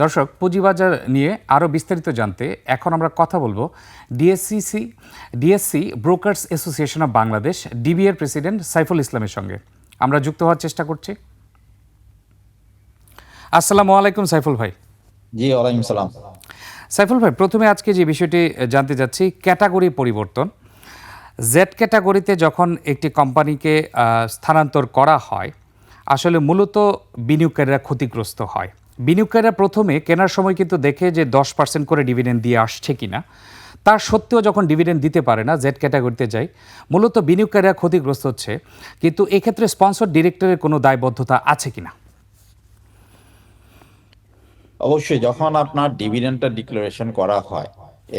দর্শক পুঁজিবাজার নিয়ে আরও বিস্তারিত জানতে এখন আমরা কথা বলব DSCC DSC brokers association of Bangladesh ডিবিএর president Saiful ইসলামের সঙ্গে। আমরা যুক্ত হওয়ার চেষ্টা করছি। আসসালামু আলাইকুম সাইফুল ভাই। জি ওয়ালাইকুম সালাম। সাইফুল ভাই প্রথমে আজকে যে বিষয়টি জানতে যাচ্ছি ক্যাটাগরি পরিবর্তন। জেড ক্যাটাগরিতে যখন একটি কোম্পানিকে স্থানান্তর করা হয় আসলে মূলত বিনিয়োগকারীরা ক্ষতিগ্রস্ত হয়। বিনিয়োগকারীরা প্রথমে কেনার সময় কিন্তু দেখে যে দশ পার্সেন্ট করে ডিভিডেন্ড দিয়ে আসছে কিনা। তার সত্ত্বেও যখন ডিভিডেন্ড দিতে পারে না জেড ক্যাটাগরিতে যায়, মূলত বিনিয়োগকারীরা ক্ষতিগ্রস্ত হচ্ছে। কিন্তু এক্ষেত্রে স্পন্সর, ডিরেক্টরের কোনো দায়বদ্ধতা আছে কিনা? অবশ্যই, যখন আপনার ডিভিডেন্ডটা ডিক্লারেশন করা হয়,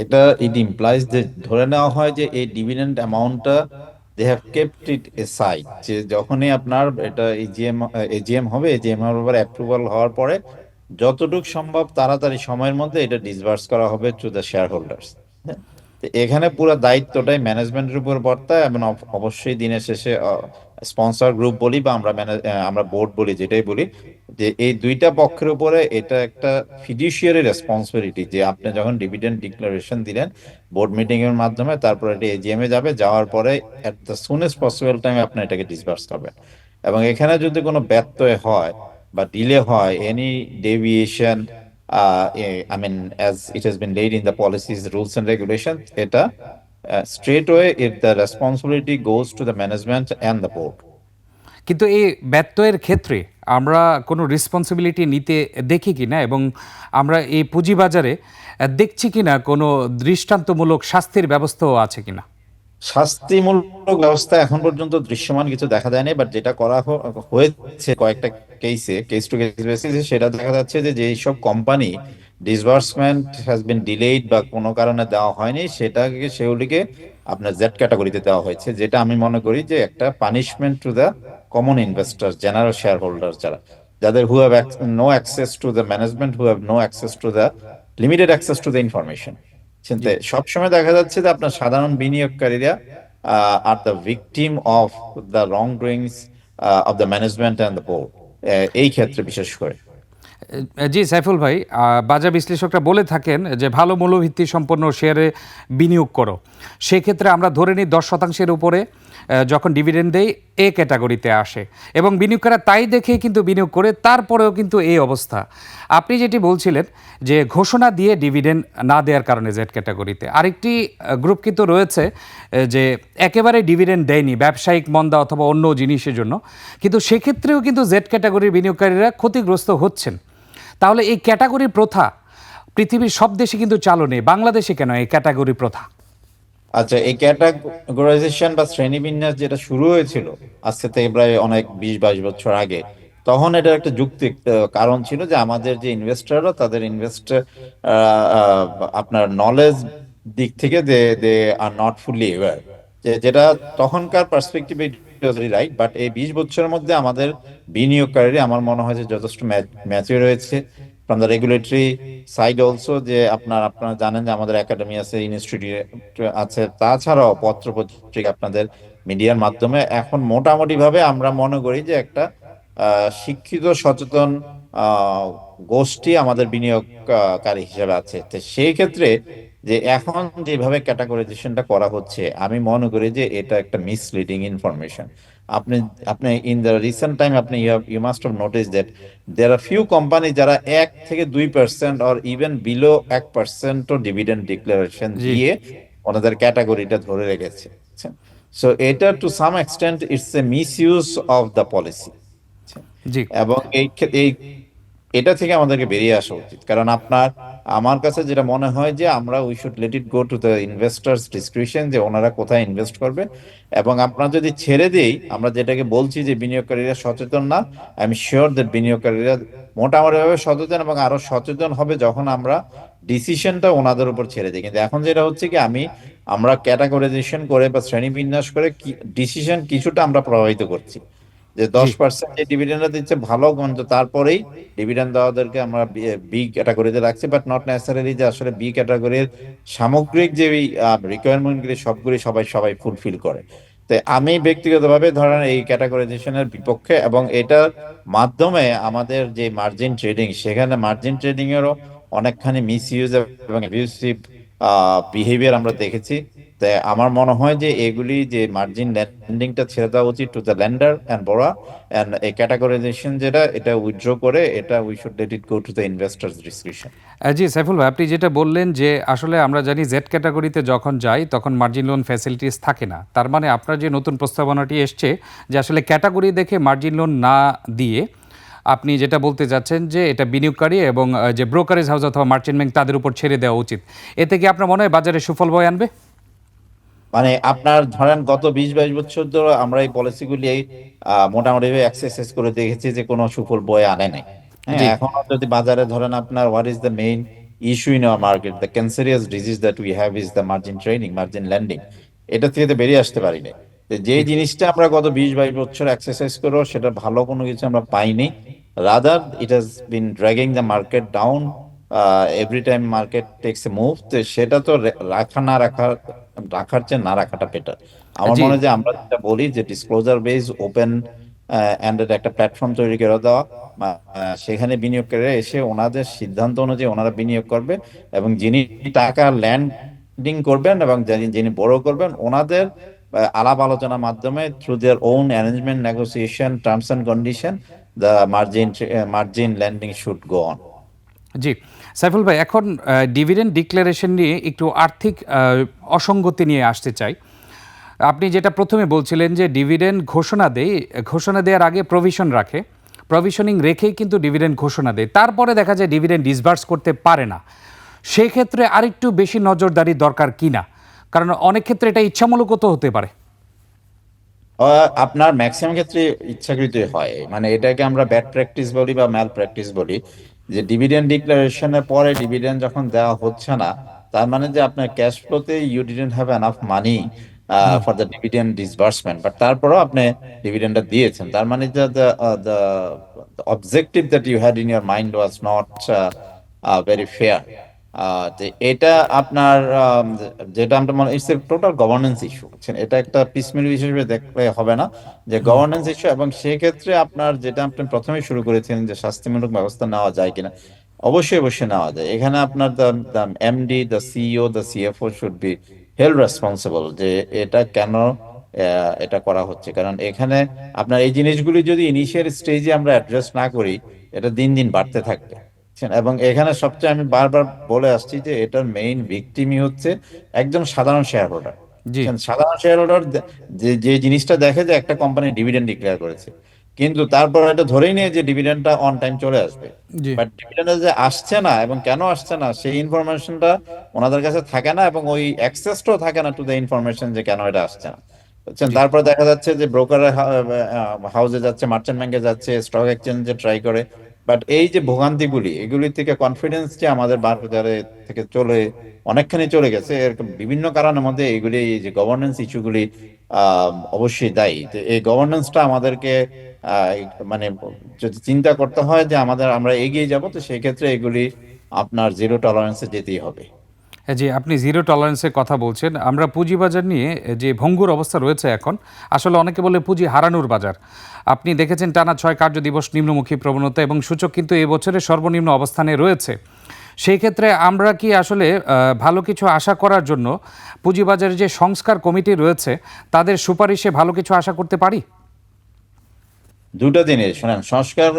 এটা ইট ইমপ্লাইজ যে ধরে নেওয়া হয় যে এই ডিভিডেন্ড অ্যামাউন্টটা they have kept it aside যে যখনই আপনার এটা এজিএম এজিএম হবে এজিএম ব্যাপারে অ্যাপ্রুভাল হওয়ার পরে যতটুকু সম্ভব তাড়াতাড়ি সময়ের মধ্যে এটা ডিসবার্স করা হবে টু দ্য শেয়ার হোল্ডার্স এখানে পুরো দায়িত্বটাই ম্যানেজমেন্টের উপর বর্তায় এবং অবশ্যই দিনের শেষে স্পন্সর গ্রুপ বলি বা আমরা আমরা বোর্ড বলি, যেটাই বলি, যে এই দুইটা পক্ষের উপরে এটা একটা ফিডিশিয়ারি রেসপন্সিবিলিটি যে আপনি যখন ডিভিডেন্ড ডিক্লারেশন দিলেন বোর্ড মিটিং এর মাধ্যমে, তারপরে এটা এজিএম এ যাবে, যাওয়ার পরে এট দ্য সুনেস্ট পসিবল টাইমে আপনি এটাকে ডিসবার্স করবেন। এবং এখানে যদি কোনো ব্যত্যয় হয় বা ডিলে হয় any deviation I mean as it has been laid in the policies rules and regulation এটা straight way the responsibility goes to the management and the board কিন্তু এই ব্যত্যয়ের ক্ষেত্রে আমরা কোনো রেসপন্সিবিলিটি নিতে দেখি কি না এবং আমরা এই পুঁজিবাজারে দেখছি কি না কোনো দৃষ্টান্তমূলক শাস্তির ব্যবস্থাও আছে কি না? শাস্তিমূলক ব্যবস্থা এখন পর্যন্ত দৃশ্যমান, কিছু দেখা যায়নি বাট যেটা করা হয়েছে কয়েকটা কেসে কেস টু কেস বেসিসে সেটা দেখা যাচ্ছে যে যেই সব company disbursement has been delayed বা কোনো কারণে দেওয়া হয়নি, সেটাকে, সেগুলিকে আপনার জেড ক্যাটাগরিতে দেওয়া হয়েছে, যেটা আমি মনে করি যে একটা punishment to the common investor general share holder যারা, যাদের who have no access to the management who have no access to the limited access to the information চিন্তা সবসময় দেখা যাচ্ছে যে আপনার সাধারণ বিনিয়োগকারীরা আর the victim of the wrong doings of the management and the board এই ক্ষেত্রে বিশেষ করে। জি সাইফুল ভাই বাজার বিশ্লেষকরা বলে থাকেন যে ভালো মূল্যভিত্তি সম্পন্ন শেয়ারে বিনিয়োগ করো। সেক্ষেত্রে আমরা ধরে নিই দশ শতাংশের উপরে যখন ডিভিডেন্ড দেয়, এ ক্যাটাগরিতে আসে। এবং বিনিয়োগকারীরা তাই দেখে কিন্তু বিনিয়োগ করে তারপরেও কিন্তু এই অবস্থা। আপনি যেটি বলছিলেন যে ঘোষণা দিয়ে ডিভিডেন্ড না দেওয়ার কারণে জেড ক্যাটাগরিতে আরেকটি গ্রুপ কিন্তু রয়েছে যে একেবারে ডিভিডেন্ড দেয়নি, ব্যবসায়িক মন্দা অথবা অন্য জিনিসের জন্য। কিন্তু সেক্ষেত্রেও কিন্তু জেড ক্যাটাগরির বিনিয়োগকারীরা ক্ষতিগ্রস্ত হচ্ছেন। তাহলে এই ক্যাটাগরি প্রথা পৃথিবীর সব দেশে কিন্তু চালু নেই। বাংলাদেশে কেন এই ক্যাটাগরি প্রথা? আচ্ছা এই ক্যাটাগরাইজেশন বা শ্রেণীবিন্যাস যেটা শুরু হয়েছিল আজকে থেকে প্রায় অনেক বিশ, বাইশ বছর আগে, তখন এটার একটা যুক্তি কারণ ছিল যে আমাদের যে ইনভেস্টররা তাদের ইনভেস্ট আপনার নলেজ দিক থেকে দে দে আর নট ফুললি যে, যেটা তখনকার পার্সপেক্টিভে রাইট বাট এই বিশ বছরের মধ্যে আমাদের বিনিয়োগকারীরা, আমার মনে হয় যে যথেষ্ট ম্যাচিওর হয়েছে। From the regulatory side also যে আপনার, আপনারা জানেন যে আমাদের একাডেমি আছে ইনস্টিটিউট আছে। তাছাড়াও পত্র পত্রিকা আপনাদের মিডিয়ার মাধ্যমে এখন মোটামুটি ভাবে আমরা মনে করি যে একটা শিক্ষিত, সচেতন গোষ্ঠী আমাদের বিনিয়োগকারী হিসেবে আছে। সেই ক্ষেত্রে যে এখন যেভাবে ক্যাটাগরাইজেশনটা করা হচ্ছে আমি মনে করি যে এটা একটা মিসলিডিং ইনফরমেশন আপনি আপনি ইন দ্য রিসেন্ট টাইম আপনি you you must have notice that there are few company যারা এক থেকে দুই পার্সেন্ট অর ইভেন বিলো এক পার্সেন্টও ডিভিডেন্ড ডিক্লারেশন দিয়ে ওনাদের ক্যাটাগরিটা ধরে রেখেছে। সো এটা to some extent it's a misuse of the policy জি। এবং এই এই এটা থেকে আমাদেরকে বেরিয়ে আসা উচিত। কারণ আপনার, আমার কাছে যেটা মনে হয় যে আমরা we should let it go to the investors discretion যে ওনারা কোথায় ইনভেস্ট করবে এবং আপনার যদি ছেড়ে দেই, আমরা যেটাকে বলছি যে বিনিয়োগকারীরা সচেতন না আই এম শিওর দ্যাট বিনিয়োগকারীরা মোটামুটিভাবে সচেতন এবং আরও সচেতন হবে যখন আমরা ডিসিশনটা ওনাদের উপর ছেড়ে দিই। কিন্তু এখন যেটা হচ্ছে কি, আমি, আমরা ক্যাটাগরাইজেশন করে বা শ্রেণীবিন্যাস করে ডিসিশন কিছুটা আমরা প্রভাবিত করছি। যে দশ পার্সেন্ট যে ডিভিডেন্ডটা দিচ্ছে ভালো কিন্তু তারপরেই ডিভিডেন্ড দেওয়াদেরকে আমরা বি ক্যাটাগরিতে রাখছি বাট নট নেসেসারি যে আসলে বি ক্যাটাগরির সামগ্রিক যে রিকোয়ারমেন্ট গুলি সবগুলি সবাই সবাই ফুলফিল করে। তো আমি ব্যক্তিগতভাবে ধরেন এই ক্যাটাগরাইজেশনের বিপক্ষে এবং এটার মাধ্যমে আমাদের যে মার্জিন ট্রেডিং সেখানে মার্জিন ট্রেডিং এরও অনেকখানি মিস ইউজ এবং বিহেভিয়ার আমরা দেখেছি। তাই আমার মনে হয় যে এগুলি যে মার্জিন ল্যান্ডিংটা ছেড়ে দেওয়া উচিত to the lender and borrower and এই ক্যাটাগরাইজেশন যেটা, এটা উইথড্র করে এটা we should let it go to the investors discretion জি, সাইফুল ভাই, আপনি যেটা বললেন যে আসলে আমরা জানি জেড ক্যাটাগরিতে যখন যাই, তখন মার্জিন লোন ফ্যাসিলিটিস থাকে না। তার মানে আপনার যে নতুন প্রস্তাবনাটি এসছে যে আসলে ক্যাটাগরি দেখে মার্জিন লোন না দিয়ে আপনি যেটা বলতে যাচ্ছেন যে এটা বিনিয়োগকারী এবং যে ব্রোকারেজ হাউস অথবা মার্চেন্ট ব্যাংক তাদের উপর ছেড়ে দেওয়া উচিত। এতে কি আপনার মনে হয় বাজারে সুফল বয়ে আনবে? মানে আপনার ধরেন গত বিশ বাইশ বছর ধরে আমরা এই পলিসিগুলি মোটামুটি এক্সারসাইজ করে দেখেছি যে কোনো সুফল বয়ে আনে নাই। হ্যাঁ, এখন যদি বাজারে ধরেন আপনার what is the main issue in our market the cancerous disease that we have is the margin trading margin lending এটা থেকে তো বেরিয়ে আসতে পারি না যে জিনিসটা আমরা গত বিশ বাইশ বছর এক্সারসাইজ করো সেটা ভালো কোনো কিছু আমরা পাইনি। Rather it has been dragging the market down every time market takes a move তো সেটা তো রাখা না রাখার রাখার চেয়ে না রাখাটা বেটার আমার। মনে হয় যে আমরা যেটা বলি যে ডিসক্লোজার বেস ওপেন এন্ডেড একটা প্ল্যাটফর্ম তৈরি করে দেওয়া সেখানে বিনিয়োগকারীরা এসে ওনাদের সিদ্ধান্ত অনুযায়ী ওনারা বিনিয়োগ করবে এবং যিনি টাকা ল্যান্ডিং করবেন এবং যিনি- বড় করবেন ওনাদের আলাপ আলোচনার মাধ্যমে through their own arrangement negotiation terms and condition the margin margin lending should go on জি। সাইফুল ভাই, এখন ডিভিডেন্ড ডিক্লারেশন নিয়ে একটু আর্থিক অসঙ্গতি নিয়ে আসতে চাই। আপনি যেটা প্রথমে বলছিলেন যে ডিভিডেন্ড ঘোষণা দেয় ঘোষণা দেওয়ার আগে প্রভিশন রাখে। প্রভিশনিং রেখেই কিন্তু ডিভিডেন্ড ঘোষণা দেয়। তারপরে দেখা যায় ডিভিডেন্ড ডিসবার্স করতে পারে না। সেক্ষেত্রে আরেকটু বেশি নজরদারি দরকার কিনা? কারণ অনেক ক্ষেত্রে এটা ইচ্ছামূলকও তো হতে পারে। আপনার ম্যাক্সিমাম ক্ষেত্রে ইচ্ছাকৃতই হয়। মানে এটাকে আমরা ব্যাড প্র্যাকটিস বলি বা ম্যাল প্র্যাকটিস বলি। যে ডিভিডেন্ড ডিক্লারেশনের পরে ডিভিডেন্ড যখন দেওয়া হচ্ছে না তার মানে যে আপনার cash ফ্লোতে you didn't have enough money for the dividend disbursement but তারপরেও আপনি ডিভিডেন্ডটা দিয়েছেন। তার মানে যে the objective that you had in your mind was not very fair এটা আপনার যেটা আমরা মনে ইটস টোটাল গভর্নেন্স ইস্যু এটা একটা পিসমিল হিসেবে দেখলে হবে না যে গভর্নেন্স ইস্যু এবং সেক্ষেত্রে আপনার যেটা আপনি প্রথমে শুরু করেছিলেন যে শাস্তিমূলক ব্যবস্থা নেওয়া যায় কিনা, অবশ্যই অবশ্যই নেওয়া যায়। এখানে আপনার MD the CEO the CFO should be held responsible যে এটা কেন এটা করা হচ্ছে। কারণ এখানে আপনার এই জিনিসগুলি যদি ইনিশিয়াল স্টেজে আমরা অ্যাড্রেস না করি, এটা দিন দিন বাড়তে থাকবে। বুঝছেন? এবং এখানে সবচেয়ে আমি বারবার বলে আসছি যে এটার মেইন ভিকটিমই হচ্ছে একজন সাধারণ শেয়ার হোল্ডার সাধারণ শেয়ার হোল্ডার যে জিনিসটা দেখে যে একটা কোম্পানি ডিভিডেন্ড ডিক্লেয়ার করেছে। কিন্তু তারপর এটা ধরেই নিয়ে যে ডিভিডেন্ডটা অন টাইম চলে আসবে। বাট ডিভিডেন্ড যে আসছে না এবং কেন আসছে না সেই ইনফরমেশনটা ওনাদের কাছে থাকে না এবং ওই অ্যাক্সেসটাও থাকে না টু দ্য ইনফরমেশন যে কেন এটা আসছে না। বুঝছেন? তারপর দেখা যাচ্ছে যে ব্রোকার হাউসে যাচ্ছে মার্চেন্ট ব্যাংকে যাচ্ছে স্টক এক্সচেঞ্জে ট্রাই করে। বাট এই যে ভোগান্তিগুলি, এগুলি থেকে কনফিডেন্স যে আমাদের বাজারে থেকে চলে, অনেকখানি চলে গেছে। এর বিভিন্ন কারণের মধ্যে এইগুলি এই যে গভর্নেন্স ইস্যুগুলি অবশ্যই দায়ী। তো এই গভর্নেন্সটা আমাদেরকে মানে যদি চিন্তা করতে হয় যে আমাদের, আমরা এগিয়ে যাব, তো সেই ক্ষেত্রে এগুলি আপনার জিরো টলারেন্সে যেতেই হবে। হ্যাঁ জি, আপনি জিরো টলারেন্সের কথা বলছেন। আমরা পুঁজিবাজার নিয়ে যে ভঙ্গুর অবস্থা রয়েছে এখন, আসলে অনেকে বলে পুঁজি হারানোর বাজার। আপনি দেখেছেন টানা ছয় কার্য দিবস নিম্নমুখী প্রবণতা এবং সূচক কিন্তু এই বছরের সর্বনিম্ন অবস্থানে রয়েছে। সেই ক্ষেত্রে আমরা কি আসলে ভালো কিছু আশা করার জন্য পুঁজিবাজারের যে সংস্কার কমিটি রয়েছে, তাদের সুপারিশে ভালো কিছু আশা করতে পারি? দুটো জিনিস, শোনেন, সংস্কার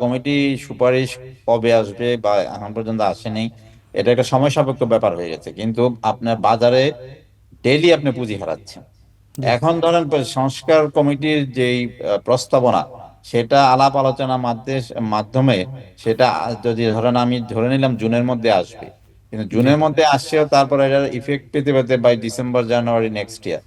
কমিটি সুপারিশ কবে আসবে বা এখন পর্যন্ত আসেনি, এটা একটা সময় সাপেক্ষ ব্যাপার হয়ে গেছে। কিন্তু আপনার বাজারে ডেইলি আপনি পুঁজি হারাচ্ছেন। এখন ধরেন সংস্কার কমিটির যেই প্রস্তাবনা, সেটা আলাপ আলোচনা মাধ্যে- মাধ্যমে সেটা যদি ধরেন আমি ধরে নিলাম জুনের মধ্যে আসবে। কিন্তু জুনের মধ্যে আসছেও তারপরে এটার ইফেক্ট পেতে পেতে by December January next year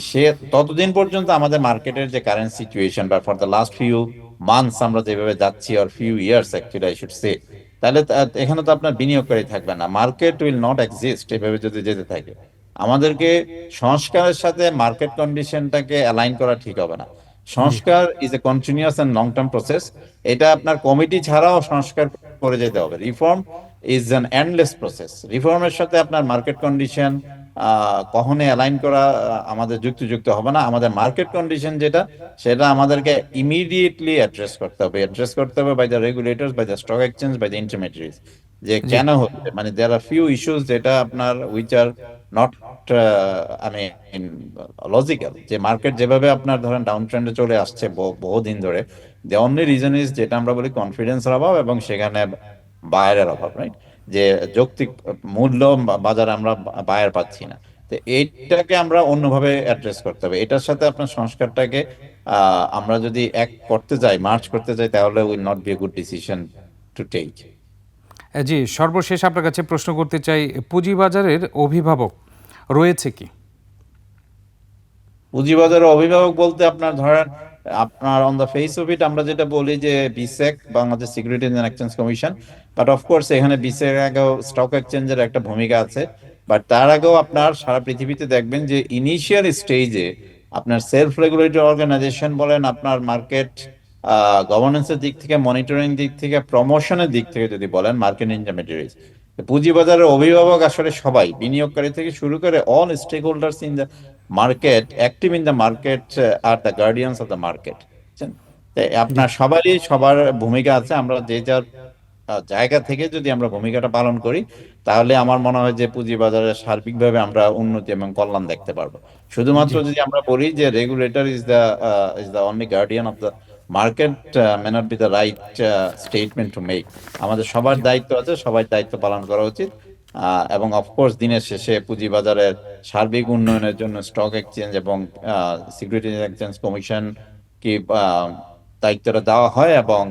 সে ততদিন পর্যন্ত আমাদের মার্কেটের যে কারেন্ট সিচুয়েশন বা for the last few months আমরা যেভাবে যাচ্ছি আর few years actually I should say তাহলে এখানে তো আপনার বিনিয়োগকারী থাকবে না। মার্কেট উইল নট এক্সিস্ট এভাবে যদি যেতে থাকে। আমাদেরকে সংস্কারের সাথে মার্কেট কন্ডিশনটাকে অ্যালাইন করা ঠিক হবে না। সংস্কার is a continuous and long term process এটা আপনার কমিটি ছাড়াও সংস্কার করে যেতে হবে। Reform is an endless process রিফর্মের সাথে আপনার মার্কেট কন্ডিশন আহ, কখনোই অ্যালাইন করা আমাদের যুক্তিযুক্ত হবে না। আমাদের মার্কেট কন্ডিশন যেটা সেটা আমাদেরকে ইমিডিয়েটলি অ্যাড্রেস করতে হবে। অ্যাড্রেস করতে হবে by the regulators by the stock exchange by the intermediaries যে কেন হচ্ছে? মানে দেয়ার আর ফিউ ইস্যুস যেটা আপনার which are not I mean logical যে মার্কেট যেভাবে আপনার ধরেন ডাউন ট্রেন্ডে চলে আসছে বহুদিন ধরে দ্য অনলি রিজন ইজ যেটা আমরা বলি কনফিডেন্সের অভাব এবং সেখানে বায়ারের অভাব রাইট যে যৌক্তিক মূল্য বাজারে আমরা বায়ার পাচ্ছি না। তো এইটাকে আমরা অন্যভাবে অ্যাড্রেস করতে হবে। এটার সাথে আপনার সংস্কারটাকে আহ, আমরা যদি এক করতে যাই মার্চ করতে যাই তাহলে will not be a good decision to take জি, সর্বশেষ আপনার কাছে প্রশ্ন করতে চাই, পুঁজিবাজারের অভিভাবক রয়েছে কি? পুঁজিবাজারের অভিভাবক বলতে আপনার ধরেন, আপনার on the face of it আমরা যেটা বলি যে BSEC Bangladesh security and exchange commission but of course এখানে বিসেক আগেও স্টক এক্সচেঞ্জের একটা ভূমিকা আছে বাট তার আগেও আপনার সারা পৃথিবীতে দেখবেন যে ইনিশিয়াল স্টেজে আপনার সেলফ রেগুলেটরি অর্গানাইজেশন বলেন, আপনার মার্কেট গভর্নেন্সের দিক থেকে মনিটরিং দিক থেকে প্রমোশনের দিক থেকে যদি বলেন মার্কেট পুঁজিবাজারের অভিভাবক আসলে সবাই বিনিয়োগকারী থেকে শুরু করে all stake holders in the market active in the market are the guardians of the market আপনার সবারই সবার ভূমিকা আছে আমরা যে যার জায়গা থেকে যদি আমরা ভূমিকাটা পালন করি তাহলে আমার মনে হয় যে পুঁজিবাজারে সার্বিকভাবে আমরা উন্নতি এবং কল্যাণ দেখতে পারব। শুধুমাত্র যদি আমরা বলি যে regulator is the is the only guardian of the market may not be the right statement to make আমাদের সবার দায়িত্ব আছে সবার দায়িত্ব পালন করা উচিত। এবং অফকোর্স দিনের শেষে পুঁজিবাজারের সার্বিক উন্নয়নের জন্য স্টক এক্সচেঞ্জ এবং সিকিউরিটিজ এক্সচেঞ্জ কমিশন কি দায়িত্বটা দেওয়া হয় এবং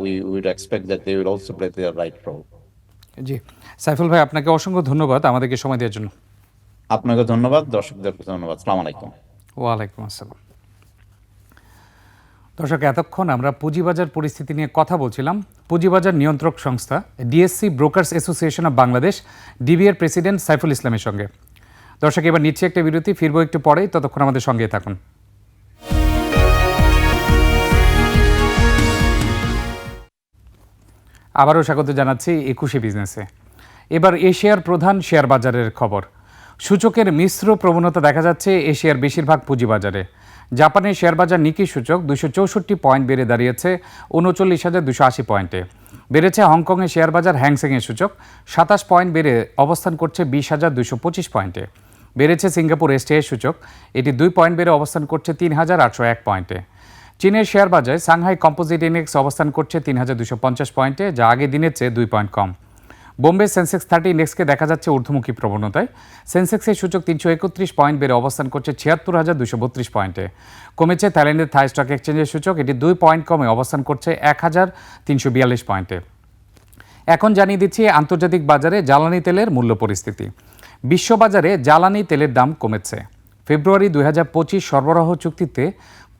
we would expect that they will also play their right role জি। সাইফুল ভাই আপনাকে অসংখ্য ধন্যবাদ আমাদেরকে সময় দেওয়ার জন্য। আপনাকে ধন্যবাদ দর্শকদের ধন্যবাদ। সালাম আলাইকুম। ওয়ালাইকুম আসসালাম। দর্শক, এতক্ষণ আমরা পুঁজিবাজার পরিস্থিতি নিয়ে কথা বলছিলাম। পুঁজিবাজার নিয়ন্ত্রক সংস্থা DSC brokers association of Bangladesh ডিবিএর president Saiful ইসলামের সঙ্গে। দর্শক, এবার নিচ্ছে একটা বিরতি, ফিরবো একটু পরেই, ততক্ষণ আমাদের সঙ্গে থাকুন। আবারও স্বাগত জানাচ্ছি একুশে বিজনেসে। এবার এশিয়ার প্রধান শেয়ার বাজারের খবর। সূচকের মিশ্র প্রবণতা দেখা যাচ্ছে এশিয়ার বেশিরভাগ পুঁজিবাজারে। জাপানের শেয়ার বাজার নিকি সূচক দুশো চৌষট্টি পয়েন্ট বেড়ে দাঁড়িয়েছে, উনচল্লিশ হাজার দুশো আশি পয়েন্টে। বেড়েছে হংকংয়ের শেয়ার বাজার হ্যাংসেংয়ের সূচক, সাতাশ পয়েন্ট বেড়ে অবস্থান করছে বিশ হাজার দুশো পঁচিশ পয়েন্টে। বেড়েছে সিঙ্গাপুর এসটিআই সূচক, এটি দুই পয়েন্ট বেড়ে অবস্থান করছে তিন হাজার আটশো এক পয়েন্টে। চীনের শেয়ার বাজারে সাংহাই কম্পোজিট ইন্ডেক্স অবস্থান করছে তিন হাজার দুশো পঞ্চাশ পয়েন্টে, যা আগের দিনের চেয়ে দুই পয়েন্ট কম। বোম্বে সেন্সেক্স থার্টি ইন্ডেক্সকে দেখা যাচ্ছে ঊর্ধ্বমুখী প্রবণতায়। সেন্সেক্সের সূচক তিনশো একত্রিশ পয়েন্ট বেড়ে অবস্থান করছে ছিয়াত্তর হাজার দুশো বত্রিশ পয়েন্টে। কমেছে থাইল্যান্ডের থাই স্টক এক্সচেঞ্জের সূচক। এটি দুই পয়েন্ট কমে অবস্থান করছে এক হাজার তিনশো বিয়াল্লিশ পয়েন্টে। এখন জানিয়ে দিচ্ছি আন্তর্জাতিক বাজারে জ্বালানি তেলের মূল্য পরিস্থিতি। বিশ্ববাজারে জ্বালানি তেলের দাম কমেছে। ফেব্রুয়ারি দু হাজার পঁচিশ সরবরাহ চুক্তিতে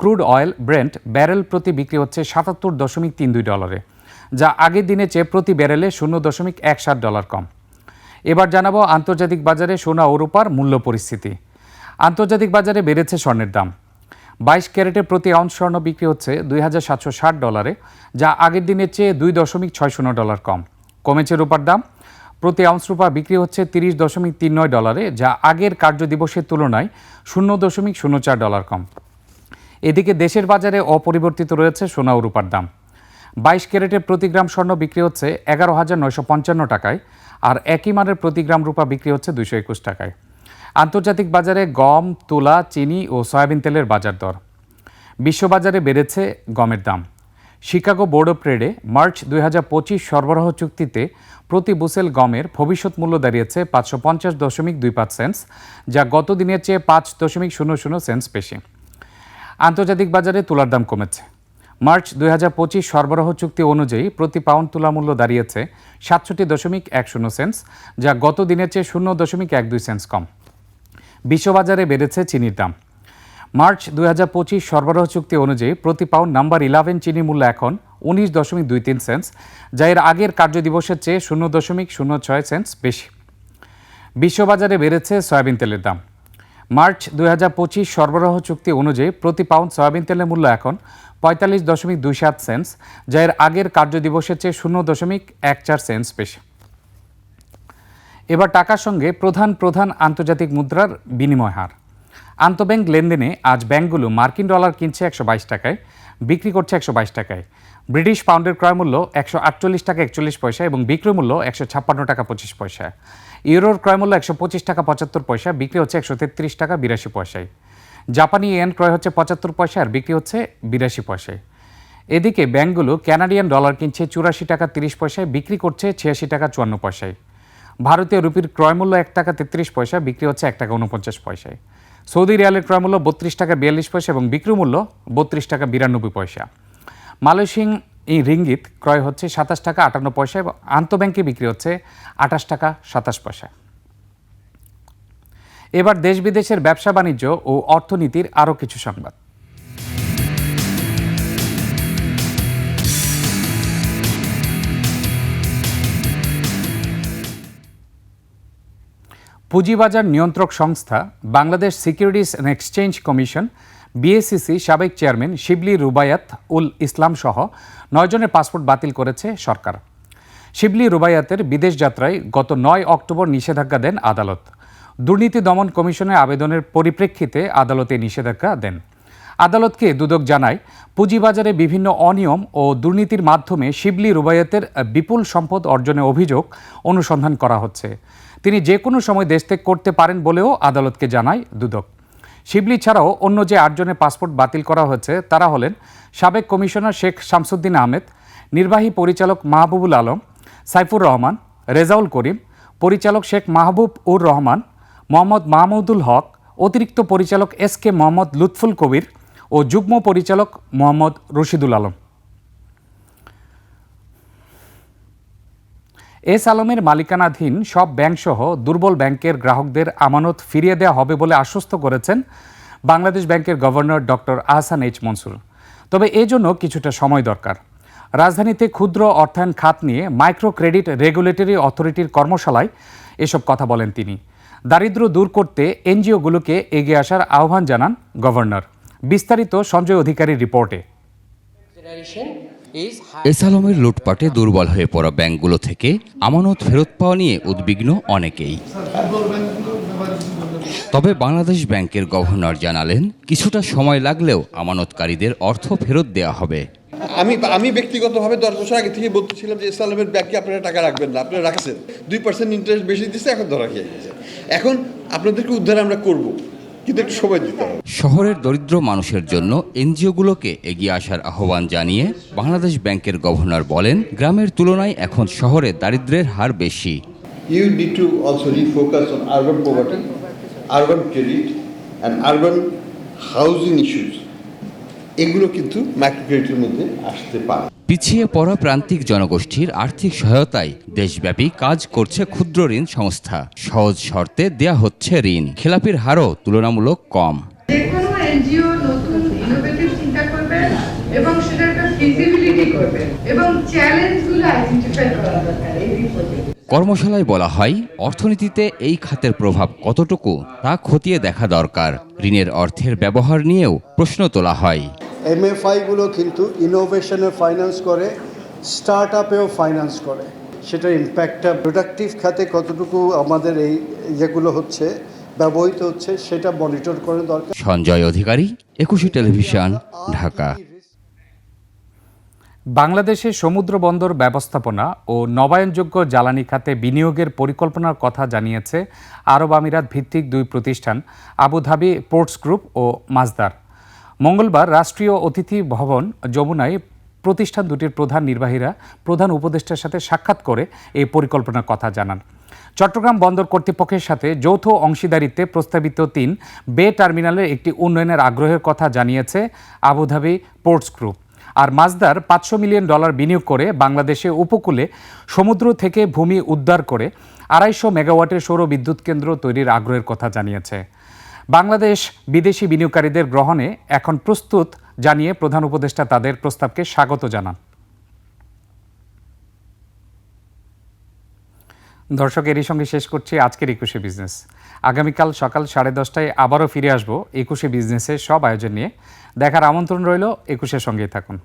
ক্রুড অয়েল ব্রেন্ট ব্যারেল প্রতি বিক্রি হচ্ছে সাতাত্তর দশমিক তিন দুই ডলারে। যা আগের দিনে চেয়ে প্রতি ব্যারেলে শূন্য দশমিক এক সাত ডলার কম। এবার জানাব আন্তর্জাতিক বাজারে সোনা ও রূপার মূল্য পরিস্থিতি। আন্তর্জাতিক বাজারে বেড়েছে স্বর্ণের দাম। বাইশ ক্যারেটের প্রতি আউন্স স্বর্ণ বিক্রি হচ্ছে দুই হাজার সাতশো ষাট ডলারে, যা আগের দিনের চেয়ে দুই দশমিক ছয় শূন্য ডলার কম। কমেছে রূপার দাম। প্রতি আউন্স রূপা বিক্রি হচ্ছে তিরিশ দশমিক তিন নয় ডলারে, যা আগের কার্য দিবসের তুলনায় শূন্য দশমিক শূন্য চার ডলার কম। এদিকে দেশের বাজারে অপরিবর্তিত রয়েছে সোনা ও রূপার দাম। বাইশ ক্যারেটের প্রতি গ্রাম স্বর্ণ বিক্রি হচ্ছে এগারো হাজার নয়শো পঞ্চান্ন টাকায়, আর একই মানের প্রতি গ্রাম রূপা বিক্রি হচ্ছে দুশো একুশ টাকায়। আন্তর্জাতিক বাজারে গম, তুলা, চিনি ও সয়াবিন তেলের বাজার দর। বিশ্ববাজারে বেড়েছে গমের দাম। শিকাগো বোর্ড অফ ট্রেডে মার্চ দু হাজার পঁচিশ সরবরাহ চুক্তিতে প্রতি বুসেল গমের ভবিষ্যৎ মূল্য দাঁড়িয়েছে পাঁচশো পঞ্চাশ দশমিক দুই পাঁচ সেন্স যা গত দিনের চেয়ে পাঁচ দশমিক শূন্য শূন্য সেন্স বেশি। আন্তর্জাতিক বাজারে তুলার দাম কমেছে। মার্চ দুই হাজার পঁচিশ সরবরাহ চুক্তি অনুযায়ী প্রতি পাউন্ড তুলা মূল্য দাঁড়িয়েছে সাতষট্টি দশমিক এক শূন্য সেন্স যা গত দিনের চেয়ে শূন্য দশমিক এক দুই সেন্স কম। বিশ্ববাজারে বেড়েছে চিনির দাম। মার্চ দুই হাজার পঁচিশ সরবরাহ চুক্তি অনুযায়ী প্রতি পাউন্ড নাম্বার ইলেভেন চিনি মূল্য এখন উনিশ দশমিক দুই তিন সেন্স যা এর আগের কার্যদিবসের চেয়ে শূন্য দশমিক শূন্য ছয় সেন্স বেশি। বিশ্ববাজারে বেড়েছে সয়াবিন তেলের দাম। মার্চ দুই সরবরাহ চুক্তি অনুযায়ী প্রতি পাউন্ড সয়াবিন তেলের মূল্য এখন পঁয়তাল্লিশ দশমিক দুই সাত সেন্স যা এর আগের কার্যদিবসের চেয়ে শূন্য দশমিক এক চার সেন্স বেশি। এবার টাকার সঙ্গে প্রধান প্রধান আন্তর্জাতিক মুদ্রার বিনিময় হার। আন্তঃব্যাংক লেনদেনে আজ ব্যাংকগুলো মার্কিন ডলার কিনছে একশো বাইশ টাকায়, বিক্রি করছে একশো বাইশ টাকায়। ব্রিটিশ পাউন্ডের ক্রয় মূল্য একশো আটচল্লিশ টাকা একচল্লিশ পয়সা এবং বিক্রয় মূল্য একশো ছাপ্পান্ন টাকা পঁচিশ পয়সা। ইউরোর ক্রয় মূল্য একশো পঁচিশ টাকা পঁচাত্তর পয়সা, বিক্রি হচ্ছে একশো তেত্রিশ টাকা বিরাশি পয়সায়। জাপানি ইয়েন ক্রয় হচ্ছে পঁচাত্তর পয়সা আর বিক্রি হচ্ছে বিরাশি পয়সায়। এদিকে ব্যাংকগুলো ক্যানাডিয়ান ডলার কিনছে চুরাশি টাকা তিরিশ পয়সায়, বিক্রি করছে ছিয়াশি টাকা চুয়ান্ন পয়সায়। ভারতীয় রুপির ক্রয় মূল্য এক টাকা তেত্রিশ পয়সা, বিক্রি হচ্ছে এক টাকা উনপঞ্চাশ পয়সায়। সৌদি রিয়ালের ক্রয় মূল্য বত্রিশ টাকা বিয়াল্লিশ পয়সা এবং বিক্রি মূল্য বত্রিশ টাকা বিরানব্বই পয়সা। মালয়েশিয়ান এই রিঙ্গিত ক্রয় হচ্ছে সাতাশ টাকা আটান্ন পয়সা এবং আন্তঃব্যাংকে বিক্রি হচ্ছে আঠাশ টাকা সাতাশ পয়সা। এবার দেশ বিদেশের ব্যবসা বাণিজ্য ও অর্থনীতির আরও কিছু সংবাদ। পুঁজিবাজার নিয়ন্ত্রক সংস্থা Bangladesh securities and exchange commission BSCC সাবেক চেয়ারম্যান শিবলি রুবায়াত উল ইসলাম সহ নয়জনের পাসপোর্ট বাতিল করেছে সরকার। শিবলি রুবায়াতের বিদেশ যাত্রায় গত নয় অক্টোবর নিষেধাজ্ঞা দেন আদালত। দুর্নীতি দমন কমিশনের আবেদনের পরিপ্রেক্ষিতে আদালতে নিষেধাজ্ঞা দেন। আদালতকে দুদক জানায়, পুঁজিবাজারে বিভিন্ন অনিয়ম ও দুর্নীতির মাধ্যমে শিবলি রুবায়াতের বিপুল সম্পদ অর্জনের অভিযোগ অনুসন্ধান করা হচ্ছে। তিনি যে কোনো সময় দেশ ত্যাগ করতে পারেন বলেও আদালতকে জানায় দুদক। শিবলি ছাড়াও অন্য যে আটজনের পাসপোর্ট বাতিল করা হয়েছে, তারা হলেন সাবেক কমিশনার শেখ শামসুদ্দিন আহমেদ, নির্বাহী পরিচালক মাহবুবুল আলম, সাইফুর রহমান, রেজাউল করিম, পরিচালক শেখ মাহবুব উর রহমান, মোহাম্মদ মাহমুদুল হক, অতিরিক্ত পরিচালক এস কে মোহাম্মদ লুৎফুল কবির ও যুগ্ম পরিচালক মোহাম্মদ রশিদুল আলম। এস আলমের মালিকানাধীন সব ব্যাংকসহ দুর্বল ব্যাংকের গ্রাহকদের আমানত ফিরিয়ে দেওয়া হবে বলে আশ্বস্ত করেছেন বাংলাদেশ ব্যাংকের governor doctor Ahsan H Mansur. তবে এজন্য কিছুটা সময় দরকার। রাজধানীতে ক্ষুদ্র অর্থায়ন খাত নিয়ে মাইক্রো ক্রেডিট রেগুলেটরি অথরিটির কর্মশালায় এসব কথা বলেন তিনি। দারিদ্র দূর করতে এনজিওগুলোকে এগিয়ে আসার আহ্বান জানান গভর্নর। বিস্তারিত সঞ্জয় অধিকারীর রিপোর্টে। Generation is high. এস আলমের লুটপাটে দুর্বল হয়ে পড়া ব্যাংকগুলো থেকে আমানত ফেরত পাওয়া নিয়ে উদ্বিগ্ন অনেকেই। তবে বাংলাদেশ ব্যাংকের গভর্নর জানালেন, কিছুটা সময় লাগলেও আমানতকারীদের অর্থ ফেরত দেওয়া হবে। আমি আমি ব্যক্তিগতভাবে দশ বছর আগে থেকে বলতেছিলাম যে ইসলামের ব্যাংকে আপনারা টাকা রাখবেন না, আপনারা রাখছেন। দুই পার্সেন্ট ইন্টারেস্ট বেশি দিচ্ছে, এখন ধরা খেয়ে গেছে। এখন আপনাদেরকে উদ্ধার আমরা করব। কিন্তু একটু সময় দিতে হবে। শহরের দরিদ্র মানুষের জন্য এনজিওগুলোকে এগিয়ে আসার আহ্বান জানিয়ে বাংলাদেশ ব্যাংকের গভর্নর বলেন গ্রামের তুলনায় এখন শহরে দারিদ্র্যের হার বেশি। You need to also refocus on urban poverty urban credit and urban housing issues এগুলো কিন্তু মাইক্রো ক্রেডিটের মধ্যে আসতে পারে। পিছিয়ে পড়া প্রান্তিক জনগোষ্ঠীর আর্থিক সহায়তায় দেশব্যাপী কাজ করছে ক্ষুদ্র ঋণ সংস্থা। সহজ শর্তে দেয়া হচ্ছে ঋণ। খেলাপির হারও তুলনামূলক কম। এনজিও নতুন ইনোভেটিভ চিন্তা করবে এবং সেটা একটা ফিজিবিলিটি করবে এবং চ্যালেঞ্জগুলো আইডেন্টিফাই করা দরকার এই রিপোর্টে কর্মশালায় বলা হয় অর্থনীতিতে এই খাতের প্রভাব কতটুকু তা খতিয়ে দেখা দরকার। ঋণের অর্থের ব্যবহার নিয়েও প্রশ্ন তোলা হয়। এমএফআইগুলো কিন্তু ইনোভেশনে ফাইন্যান্স করে স্টার্ট আপেও ফাইন্যান্স করে। সেটার ইম্প্যাক্টটা প্রোডাক্টিভ খাতে কতটুকু আমাদের এই ইয়েগুলো হচ্ছে ব্যবহৃত হচ্ছে সেটা মনিটর করে দরকার। সঞ্জয় অধিকারী একুশে টেলিভিশন ঢাকা। বাংলাদেশে সমুদ্র বন্দর ব্যবস্থাপনা ও নবায়নযোগ্য জ্বালানি খাতে বিনিয়োগের পরিকল্পনার কথা জানিয়েছে আরব আমিরাত ভিত্তিক দুই প্রতিষ্ঠান আবুধাবি পোর্টস গ্রুপ ও মাজদার মঙ্গলবার রাষ্ট্রীয় অতিথি ভবন যমুনায় প্রতিষ্ঠান দুটির প্রধান নির্বাহীরা প্রধান উপদেষ্টার সাথে সাক্ষাৎ করে এই পরিকল্পনার কথা জানান। চট্টগ্রাম বন্দর কর্তৃপক্ষের সাথে যৌথ অংশীদারিত্বে প্রস্তাবিত তিন বে টার্মিনালের একটি উন্নয়নের আগ্রহের কথা জানিয়েছে আবুধাবি পোর্টস গ্রুপ। আর মাজদার পাঁচশো মিলিয়ন ডলার বিনিয়োগ করে বাংলাদেশে উপকূলে সমুদ্র থেকে ভূমি উদ্ধার করে আড়াইশো মেগাওয়াটের সৌর বিদ্যুৎ কেন্দ্র তৈরির আগ্রহের কথা জানিয়েছে। বাংলাদেশ বিদেশি বিনিয়োগকারীদের গ্রহণে এখন প্রস্তুত জানিয়ে প্রধান উপদেষ্টা তাদের প্রস্তাবকে স্বাগত জানান। দর্শক, এরই সঙ্গে শেষ করছি আজকের একুশে বিজনেস। আগামীকাল সকাল সাড়ে দশটায় আবারও ফিরে আসব একুশে বিজনেসের সব আয়োজন নিয়ে। দেখার আমন্ত্রণ রইল একুশের সঙ্গেই থাকুন।